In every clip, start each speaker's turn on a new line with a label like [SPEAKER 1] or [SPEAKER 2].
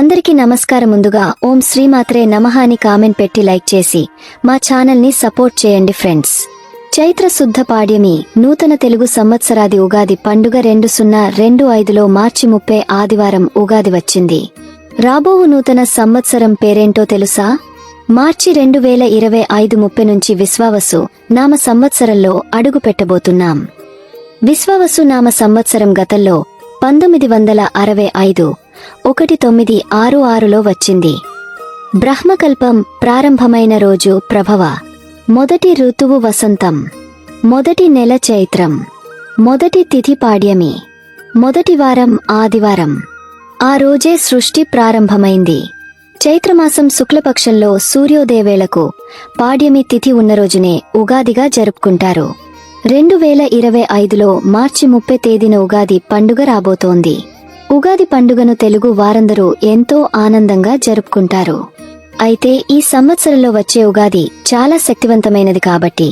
[SPEAKER 1] అందరికీ నమస్కారం ముందుగా ఓం శ్రీమాత్రే నమః అని కామెంట్ పెట్టి లైక్ చేసి మా ఛానల్ని సపోర్ట్ చేయండి ఫ్రెండ్స్. చైత్ర శుద్ధ పాడ్యమి నూతన తెలుగు సంవత్సరాది ఉగాది పండుగ రెండు సున్నా రెండు ఐదులో మార్చి ముప్పై ఆదివారం ఉగాది వచ్చింది. రాబోవు నూతన సంవత్సరం పేరేంటో తెలుసా? మార్చి రెండు వేల ఇరవై ఐదు ముప్పై నుంచి విశ్వావసు నామ సంవత్సరంలో అడుగు పెట్టబోతున్నాం. విశ్వావసు నామ సంవత్సరం గతంలో పంతొమ్మిది వందల అరవై ఐదు ఒకటి తొమ్మిది ఆరు ఆరులో వచ్చింది. బ్రహ్మకల్పం ప్రారంభమైన రోజు ప్రభవ. మొదటి ఋతువు వసంతం. మొదటి నెల చైత్రం. మొదటి తిథి పాడ్యమి. మొదటి వారం ఆదివారం. ఆ రోజే సృష్టి ప్రారంభమైంది. చైత్రమాసం శుక్లపక్షంలో సూర్యోదయవేళకు పాడ్యమి తిథి ఉన్న రోజునే ఉగాదిగా జరుపుకుంటారు. రెండు వేల ఇరవై ఐదులో మార్చి ముప్పై తేదీన ఉగాది పండుగ రాబోతోంది. ఉగాది పండుగను తెలుగు వారందరూ ఎంతో ఆనందంగా జరుపుకుంటారు. అయితే ఈ సంవత్సరంలో వచ్చే ఉగాది చాలా శక్తివంతమైనది కాబట్టి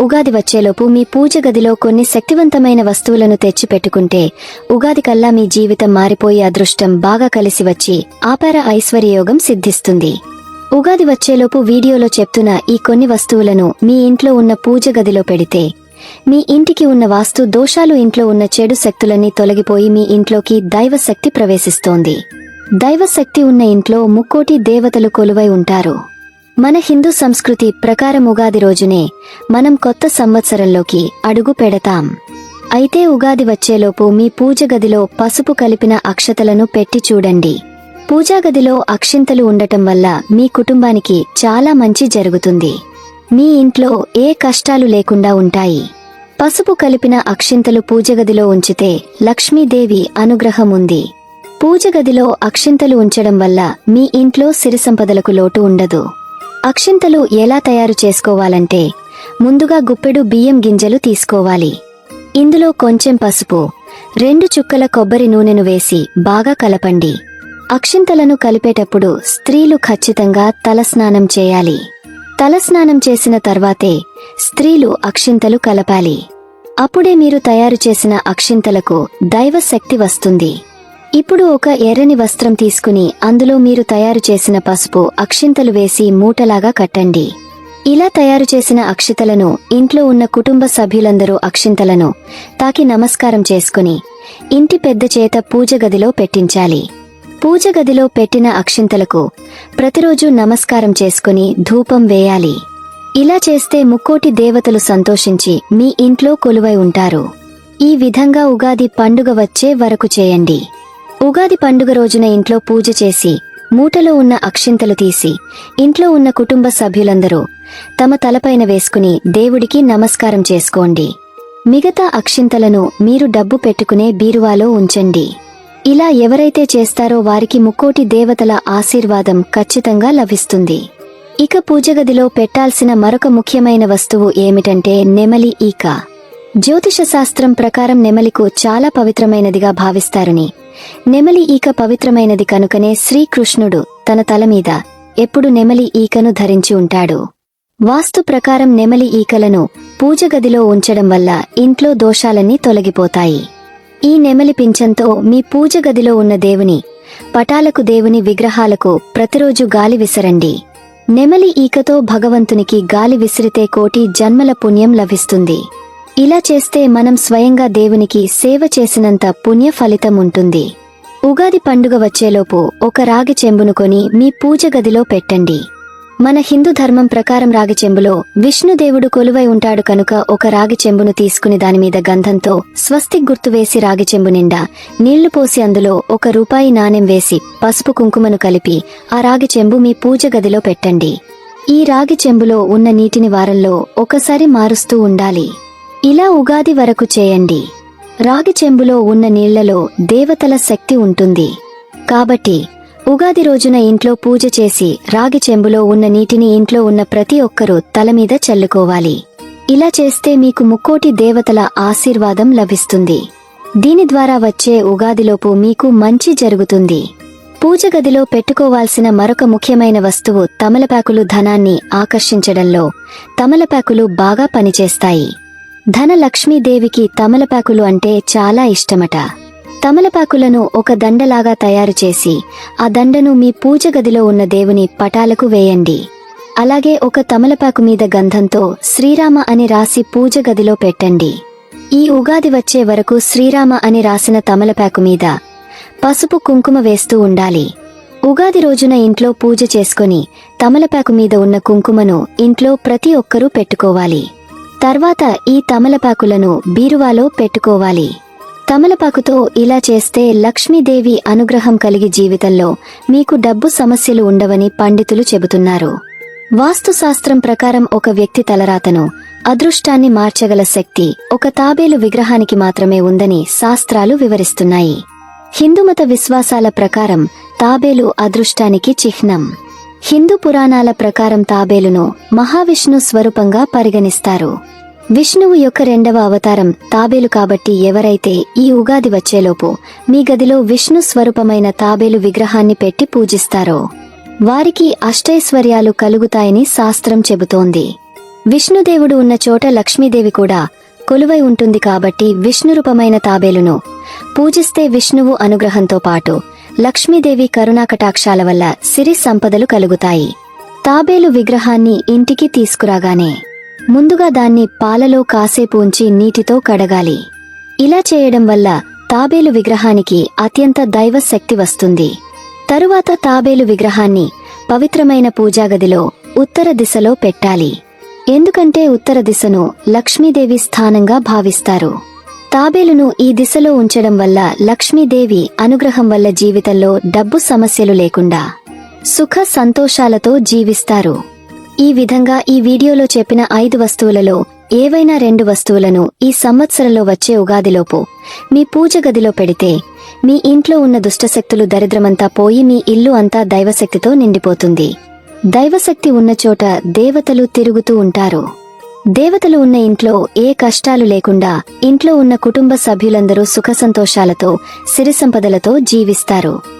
[SPEAKER 1] ఉగాది వచ్చేలోపు మీ పూజ గదిలో కొన్ని శక్తివంతమైన వస్తువులను తెచ్చి పెట్టుకుంటే ఉగాది కల్లా మీ జీవితం మారిపోయే అదృష్టం బాగా కలిసి వచ్చి ఆపార ఐశ్వర్యయోగం సిద్ధిస్తుంది. ఉగాది వచ్చేలోపు వీడియోలో చెప్తున్న ఈ కొన్ని వస్తువులను మీ ఇంట్లో ఉన్న పూజ గదిలో పెడితే మీ ఇంటికి ఉన్న వాస్తు దోషాలు ఇంట్లో ఉన్న చెడు శక్తులన్నీ తొలగిపోయి మీ ఇంట్లోకి దైవశక్తి ప్రవేశిస్తోంది. దైవశక్తి ఉన్న ఇంట్లో ముక్కోటి దేవతలు కొలువై ఉంటారు. మన హిందూ సంస్కృతి ప్రకారం ఉగాది రోజునే మనం కొత్త సంవత్సరంలోకి అడుగు పెడతాం. అయితే ఉగాది వచ్చేలోపు మీ పూజ గదిలో పసుపు కలిపిన అక్షతలను పెట్టి చూడండి. పూజాగదిలో అక్షింతలు ఉండటం వల్ల మీ కుటుంబానికి చాలా మంచి జరుగుతుంది. మీ ఇంట్లో ఏ కష్టాలు లేకుండా ఉంటాయి? పసుపు కలిపిన అక్షింతలు పూజగదిలో ఉంచితే లక్ష్మీదేవి అనుగ్రహం ఉంది. పూజగదిలో అక్షింతలు ఉంచడం వల్ల మీ ఇంట్లో సిరి సంపదలకు లోటు ఉండదు. అక్షింతలు ఎలా తయారు చేసుకోవాలంటే ముందుగా గుప్పెడు బియ్యం గింజలు తీసుకోవాలి. ఇందులో కొంచెం పసుపు రెండు చుక్కల కొబ్బరి నూనెను వేసి బాగా కలపండి. అక్షింతలను కలిపేటప్పుడు స్త్రీలు ఖచ్చితంగా తలస్నానం చేయాలి. తలస్నానం చేసిన తర్వాతే స్త్రీలు అక్షింతలు కలపాలి. అప్పుడే మీరు తయారు చేసిన అక్షింతలకు దైవ శక్తి వస్తుంది. ఇప్పుడు ఒక ఎర్రని వస్త్రం తీసుకుని అందులో మీరు తయారు చేసిన పసుపు అక్షింతలు వేసి మూటలాగా కట్టండి. ఇలా తయారు చేసిన అక్షితలను ఇంట్లో ఉన్న కుటుంబ సభ్యులందరూ అక్షింతలను తాకి నమస్కారం చేసుకుని ఇంటి పెద్ద చేత పూజ గదిలో పెట్టించాలి. పూజ గదిలో పెట్టిన అక్షింతలకు ప్రతిరోజు నమస్కారం చేసుకుని ధూపం వేయాలి. ఇలా చేస్తే ముక్కోటి దేవతలు సంతోషించి మీ ఇంట్లో కొలువై ఉంటారు. ఈ విధంగా ఉగాది పండుగ వచ్చే వరకు చేయండి. ఉగాది పండుగ రోజున ఇంట్లో పూజ చేసి మూటలో ఉన్న అక్షింతలు తీసి ఇంట్లో ఉన్న కుటుంబ సభ్యులందరూ తమ తలపైన వేసుకుని దేవుడికి నమస్కారం చేసుకోండి. మిగతా అక్షింతలను మీరు డబ్బు పెట్టుకునే బీరువాలో ఉంచండి. ఇలా ఎవరైతే చేస్తారో వారికి ముక్కోటి దేవతల ఆశీర్వాదం ఖచ్చితంగా లభిస్తుంది. ఇక పూజగదిలో పెట్టాల్సిన మరొక ముఖ్యమైన వస్తువు ఏమిటంటే నెమలి ఈక. జ్యోతిష శాస్త్రం ప్రకారం నెమలికు చాలా పవిత్రమైనదిగా భావిస్తారని. నెమలి ఈక పవిత్రమైనది కనుకనే శ్రీకృష్ణుడు తన తల మీద ఎప్పుడు నెమలి ఈకను ధరించి ఉంటాడు. వాస్తు ప్రకారం నెమలి ఈకలను పూజగదిలో ఉంచడం వల్ల ఇంట్లో దోషాలన్నీ తొలగిపోతాయి. ఈ నెమలి పింఛంతో మీ పూజ గదిలో ఉన్న దేవుని పటాలకు దేవుని విగ్రహాలకు ప్రతిరోజు గాలి విసరండి. నెమలి ఈకతో భగవంతునికి గాలి విసిరితే కోటి జన్మల పుణ్యం లభిస్తుంది. ఇలా చేస్తే మనం స్వయంగా దేవునికి సేవ చేసినంత పుణ్య ఫలితం ఉంటుంది. ఉగాది పండుగ వచ్చేలోపు ఒక రాగి చెంబును కొని మీ పూజ గదిలో పెట్టండి. మన హిందూ ధర్మం ప్రకారం రాగి చెంబులో విష్ణుదేవుడు కొలువై ఉంటాడు కనుక ఒక రాగి చెంబును తీసుకుని దానిమీద గంధంతో స్వస్తిక్ గుర్తు వేసి రాగి చెంబు నిండా నీళ్ళు పోసి అందులో ఒక రూపాయి నాణెం వేసి పసుపు కుంకుమను కలిపి ఆ రాగి చెంబు మీ పూజ గదిలో పెట్టండి. ఈ రాగి చెంబులో ఉన్న నీటిని వారంలో ఒకసారి మారుస్తూ ఉండాలి. ఇలా ఉగాది వరకు చేయండి. రాగి చెంబులో ఉన్న నీళ్ళలో దేవతల శక్తి ఉంటుంది. కాబట్టి ఉగాది రోజున ఇంట్లో పూజ చేసి రాగి చెంబులో ఉన్న నీటిని ఇంట్లో ఉన్న ప్రతి ఒక్కరూ తల మీద చల్లుకోవాలి. ఇలా చేస్తే మీకు ముక్కోటి దేవతల ఆశీర్వాదం లభిస్తుంది. దీని ద్వారా వచ్చే ఉగాదిలోపు మీకు మంచి జరుగుతుంది. పూజ గదిలో పెట్టుకోవాల్సిన మరొక ముఖ్యమైన వస్తువు తమలపాకులు ధనాన్ని ఆకర్షించడంలో తమలపాకులు బాగా పనిచేస్తాయి. ధన లక్ష్మీదేవికి తమలపాకులు అంటే చాలా ఇష్టమట. తమలపాకులను ఒక దండలాగా తయారు చేసి ఆ దండను మీ పూజ గదిలో ఉన్న దేవుని పటాలకు వేయండి. అలాగే ఒక తమలపాకు మీద గంధంతో శ్రీరామ అని రాసి పూజ గదిలో పెట్టండి. ఈ ఉగాది వచ్చే వరకు శ్రీరామ అని రాసిన తమలపాకు మీద పసుపు కుంకుమ వేస్తూ ఉండాలి. ఉగాది రోజున ఇంట్లో పూజ చేసుకొని తమలపాకు మీద ఉన్న కుంకుమను ఇంట్లో ప్రతి ఒక్కరూ పెట్టుకోవాలి. తర్వాత ఈ తమలపాకులను బీరువాలో పెట్టుకోవాలి. తమలపాకుతో ఇలా చేస్తే లక్ష్మీదేవి అనుగ్రహం కలిగి జీవితంలో మీకు డబ్బు సమస్యలు ఉండవని పండితులు చెబుతున్నారు. వాస్తుశాస్త్రం ప్రకారం ఒక వ్యక్తి తలరాతను అదృష్టాన్ని మార్చగల శక్తి ఒక తాబేలు విగ్రహానికి మాత్రమే ఉందని శాస్త్రాలు వివరిస్తున్నాయి. హిందుమత విశ్వాసాల ప్రకారం తాబేలు అదృష్టానికి చిహ్నం. హిందూ పురాణాల ప్రకారం తాబేలును మహావిష్ణు స్వరూపంగా పరిగణిస్తారు. విష్ణువు యొక్క రెండవ అవతారం తాబేలు కాబట్టి ఎవరైతే ఈ ఉగాది వచ్చేలోపు మీ గదిలో విష్ణు స్వరూపమైన తాబేలు విగ్రహాన్ని పెట్టి పూజిస్తారో వారికి అష్టైశ్వర్యాలు కలుగుతాయని శాస్త్రం చెబుతోంది. విష్ణుదేవుడు ఉన్న చోట లక్ష్మీదేవి కూడా కొలువై ఉంటుంది కాబట్టి విష్ణు రూపమైన తాబేలును పూజిస్తే విష్ణువు అనుగ్రహంతో పాటు లక్ష్మీదేవి కరుణాకటాక్షాల వల్ల సిరి సంపదలు కలుగుతాయి. తాబేలు విగ్రహాన్ని ఇంటికి తీసుకురాగానే ముందుగా దాన్ని పాలలో కాసేపు ఉంచి నీటితో కడగాలి. ఇలా చేయడం వల్ల తాబేలు విగ్రహానికి అత్యంత దైవ శక్తి వస్తుంది. తరువాత తాబేలు విగ్రహాన్ని పవిత్రమైన పూజాగదిలో ఉత్తర దిశలో పెట్టాలి. ఎందుకంటే ఉత్తర దిశను లక్ష్మీదేవి స్థానంగా భావిస్తారు. తాబేలును ఈ దిశలో ఉంచడం వల్ల లక్ష్మీదేవి అనుగ్రహం వల్ల జీవితంలో డబ్బు సమస్యలు లేకుండా సుఖ సంతోషాలతో జీవిస్తారు. ఈ విధంగా ఈ వీడియోలో చెప్పిన ఐదు వస్తువులలో ఏవైనా రెండు వస్తువులను ఈ సంవత్సరంలో వచ్చే ఉగాదిలోపు మీ పూజ గదిలో పెడితే మీ ఇంట్లో ఉన్న దుష్టశక్తులు దరిద్రమంతా పోయి మీ ఇల్లు అంతా దైవశక్తితో నిండిపోతుంది. దైవశక్తి ఉన్న చోట దేవతలు తిరుగుతూ ఉంటారు. దేవతలు ఉన్న ఇంట్లో ఏ కష్టాలు లేకుండా ఇంట్లో ఉన్న కుటుంబ సభ్యులందరూ సుఖ సంతోషాలతో సిరిసంపదలతో జీవిస్తారు.